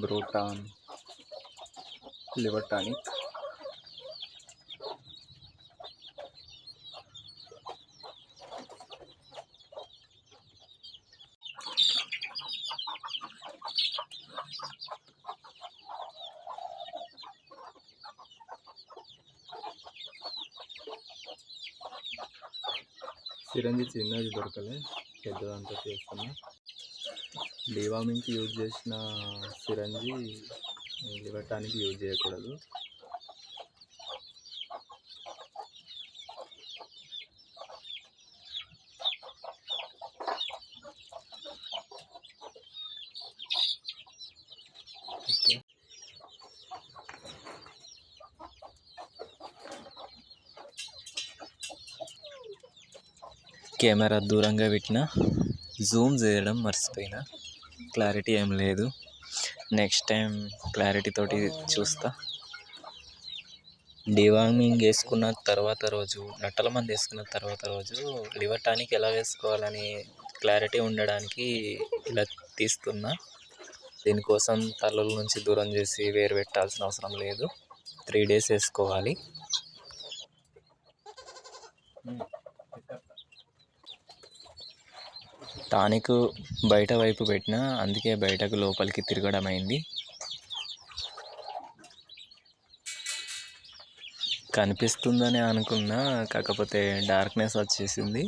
బ్రోటాన్ liver tonic సిరంజి చిన్నది దొరకలే పెద్దదంతా చేస్తున్నా డివామింగ్కి యూజ్ చేసిన సిరంజి లివటానికి యూజ్ చేయకూడదు. ఓకే. కెమెరా దూరంగా పెట్టిన జూమ్ చేయడం మర్చిపోయినా. క్లారిటీ ఏం లేదు. నెక్స్ట్ టైం క్లారిటీ తోటి చూస్తా. డివార్మింగ్ వేసుకున్న తర్వాత రోజు నట్టల మంది వేసుకున్న తర్వాత రోజు లివర్ టానిక్ ఎలా వేసుకోవాలని క్లారిటీ ఉండడానికి ఇలా తీస్తున్నా. దీనికోసం తలల నుంచి దూరం చేసి వేరు పెట్టాల్సిన అవసరం లేదు. త్రీ డేస్ వేసుకోవాలి. టానిక్ బయట వైపు పెట్టిన అందుకే బయటకు లోపలికి తిరగడం అయింది. కనిపిస్తుందని అనుకున్నా కాకపోతే డార్క్నెస్ వచ్చేసింది.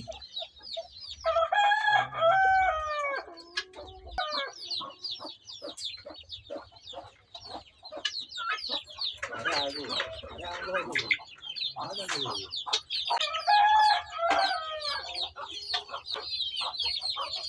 よし!